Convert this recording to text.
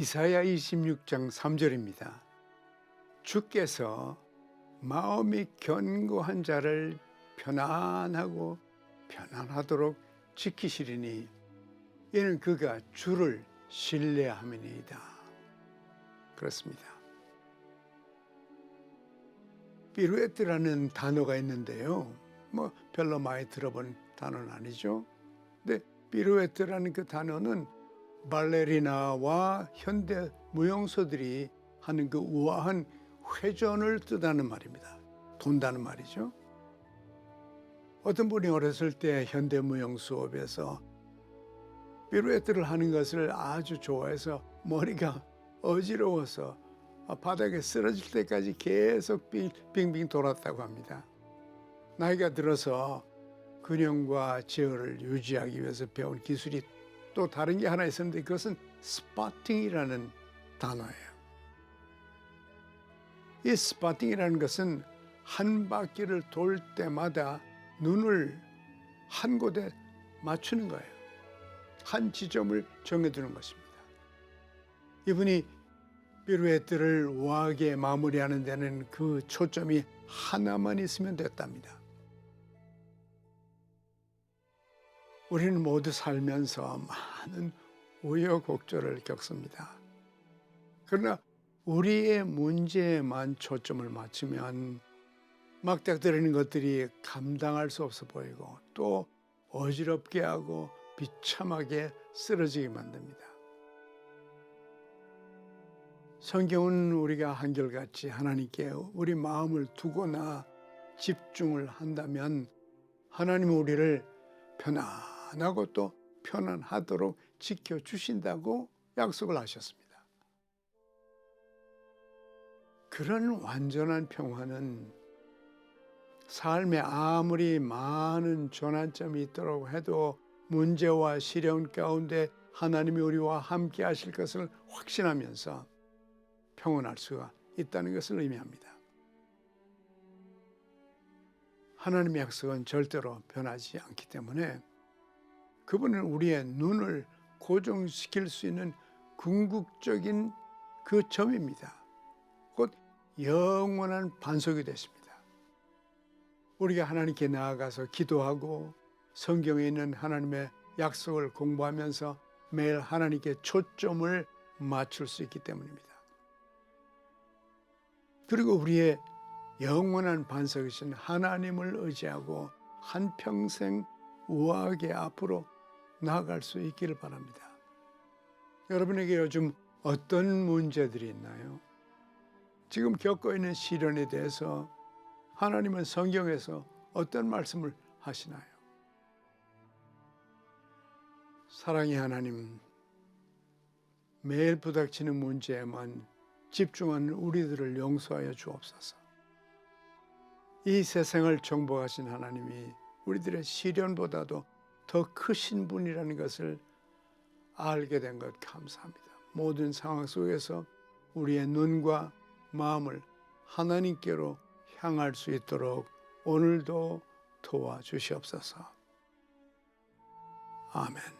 이사야 26장 3절입니다. 주께서 마음이 견고한 자를 편안하고 편안하도록 지키시리니 이는 그가 주를 신뢰함이니이다. 그렇습니다. 피루에트라는 단어가 있는데요. 뭐 별로 많이 들어본 단어는 아니죠. 근데 피루에트라는 그 단어는 발레리나와 현대 무용소들이 하는 그 우아한 회전을 뜻하는 말입니다. 돈다는 말이죠. 어떤 분이 어렸을 때 현대 무용 수업에서 피루에트를 하는 것을 아주 좋아해서 머리가 어지러워서 바닥에 쓰러질 때까지 계속 빙빙 돌았다고 합니다. 나이가 들어서 균형과 제어를 유지하기 위해서 배운 기술이 또 다른 게 하나 있었는데 그것은 스파팅이라는 단어예요. 이 스파팅이라는 것은 한 바퀴를 돌 때마다 눈을 한 곳에 맞추는 거예요. 한 지점을 정해두는 것입니다. 이분이 피루에트를 우아하게 마무리하는 데는 그 초점이 하나만 있으면 됐답니다. 우리는 모두 살면서 많은 우여곡절을 겪습니다. 그러나 우리의 문제에만 초점을 맞추면 막닥뜨리는 것들이 감당할 수 없어 보이고 또 어지럽게 하고 비참하게 쓰러지게 만듭니다. 성경은 우리가 한결같이 하나님께 우리 마음을 두거나 집중을 한다면 하나님은 우리를 편안 하고 또 편안하도록 지켜주신다고 약속을 하셨습니다. 그런 완전한 평화는 삶에 아무리 많은 전환점이 있도록 해도 문제와 시련 가운데 하나님이 우리와 함께 하실 것을 확신하면서 평온할 수가 있다는 것을 의미합니다. 하나님의 약속은 절대로 변하지 않기 때문에 그분은 우리의 눈을 고정시킬 수 있는 궁극적인 그 점입니다. 곧 영원한 반석이 되십니다. 우리가 하나님께 나아가서 기도하고 성경에 있는 하나님의 약속을 공부하면서 매일 하나님께 초점을 맞출 수 있기 때문입니다. 그리고 우리의 영원한 반석이신 하나님을 의지하고 한평생 우아하게 앞으로 나아갈 수 있기를 바랍니다. 여러분에게 요즘 어떤 문제들이 있나요? 지금 겪고 있는 시련에 대해서 하나님은 성경에서 어떤 말씀을 하시나요? 사랑의 하나님, 매일 부닥치는 문제에만 집중하는 우리들을 용서하여 주옵소서. 이 세상을 정복하신 하나님이 우리들의 시련보다도 더 크신 분이라는 것을 알게 된 것 감사합니다. 모든 상황 속에서 우리의 눈과 마음을 하나님께로 향할 수 있도록 오늘도 도와주시옵소서. 아멘.